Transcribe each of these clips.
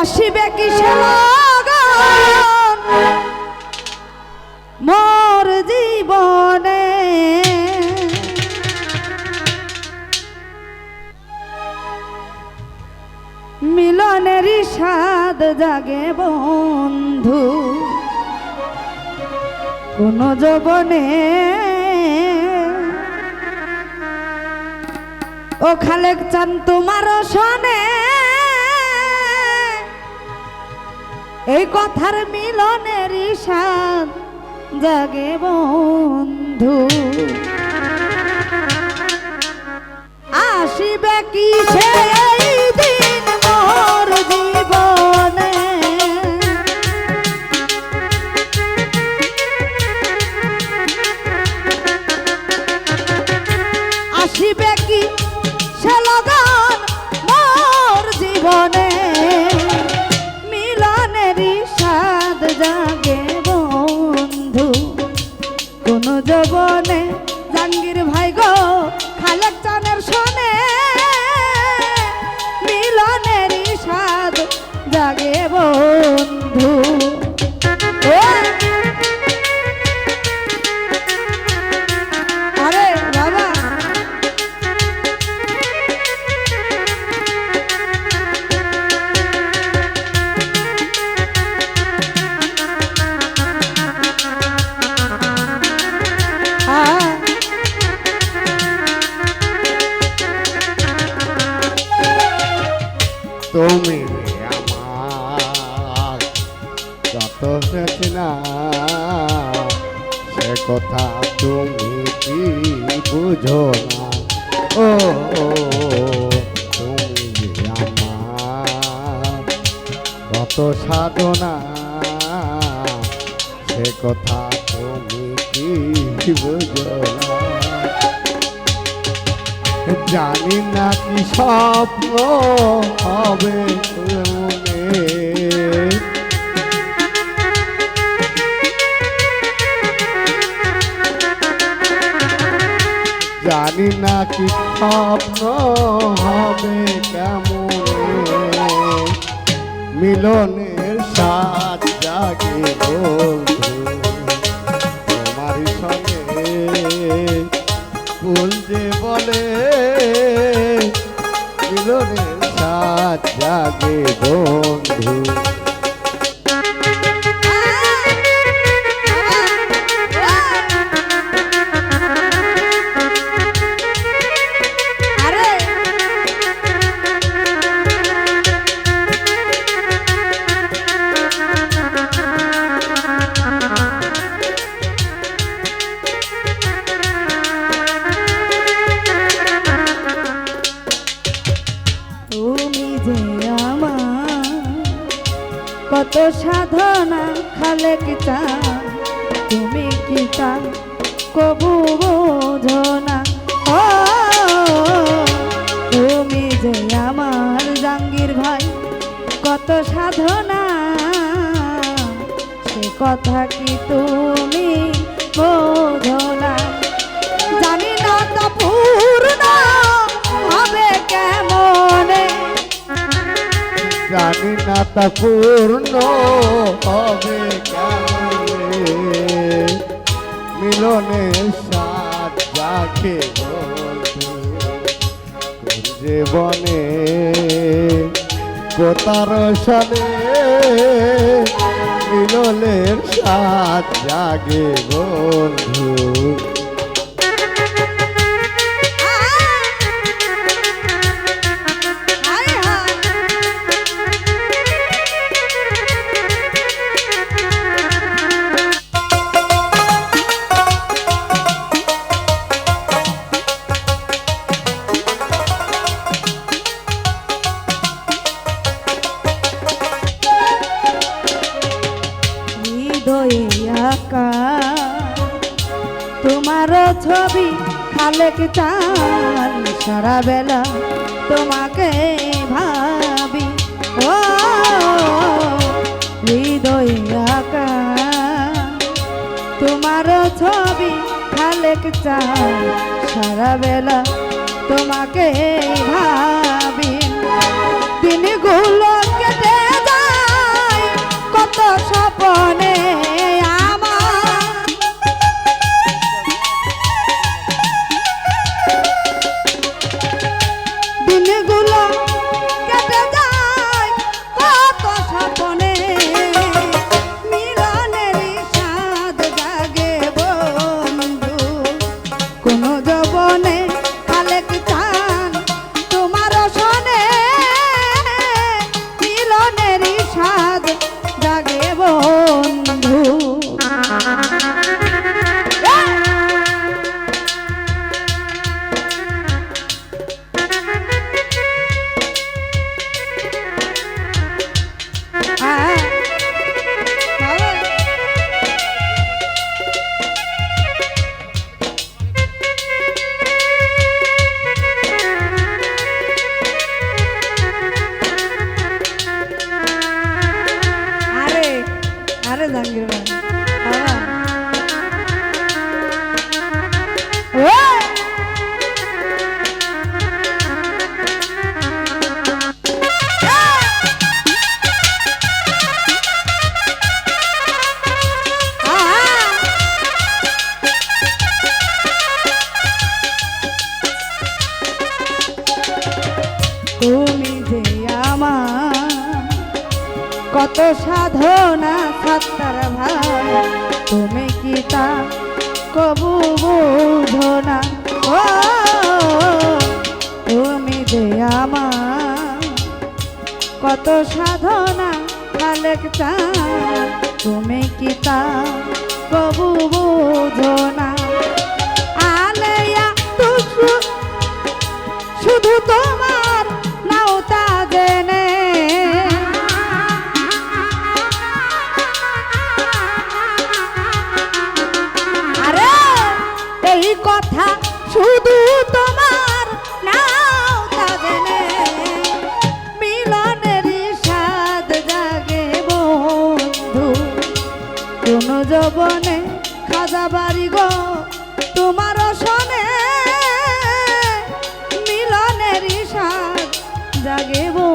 আসিবে কিসে মোর জীবনে। মিলনেরই স্বাদ জাগে বন্ধু, কোন যবনে। ও খালেক চান তোমার শোনে। এই কথার মিলনের ঈশান জাগে বন্ধু। আসিবে কি সেই তুমি আমার যত না সে কথা তুমি কি বুঝো না? ও তুমি আমার কত সাধনা সে কথা তুমি কি বুঝো জানি না কি স্বপ্ন হবে জানি না কি স্বপ্ন হবে কেমন। মিলনের সাথ জাগে বন্ধু। জাগে বন্ধু কত সাধনা খালেক চা তুমি কি তা? কবু বোঝো না ও, তুমি যে আমার জাঙ্গির ভাই, কত সাধনা। সে কথা কি তুমি বোঝো না জানি না তা জানি না তা পূর্ণ হবে মিলনের বন্ধু কোন জীবনে কোতার সালে মিলনের সাথ জাগে বন্ধু ছবি খালেক চান সারা বেলা তোমাকে ভাবি। ও, হৃদয়ে তোমার ছবি খালেক চান সারা বেলা তোমাকে ভাবি। দিনগুলো কেটে যায় স্বপনে কত সাধনা সাত্তার ভাই তুমি কি তা কবু বুঝো না? ও, তুমি যে আমার কত সাধনা খালেক তুমি কি তা কবু বুঝো কথা শুধু তোমার নাওতা জেনে। মিলনের স্বাদ জাগে বন্ধু। কোন যবনে খাজা বাড়ি গো, তোমার সনে মিলনের স্বাদ জাগে বন্ধু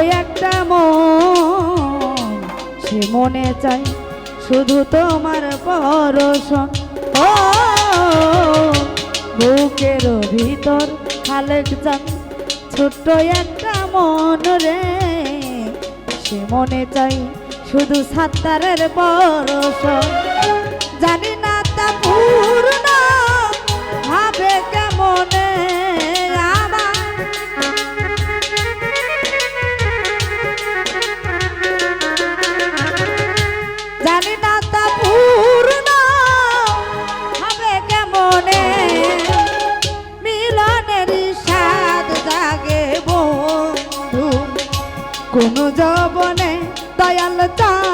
একটা মন। সে মনে চাই শুধু তোমার পরশন। ও, বুকের ভিতর খালেক চান। ছোট্ট একটা মন রে। সে মনে চাই শুধু সাত্তারের পরশন। জানি না তা পূর্ণ কোন জবনে দয়াল চান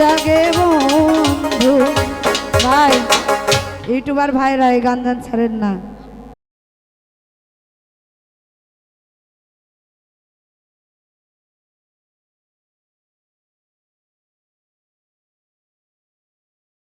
জাগে বন্ধু। ভাই ইউটিউবার ভাইরা এই গান গান ছাড়েন না।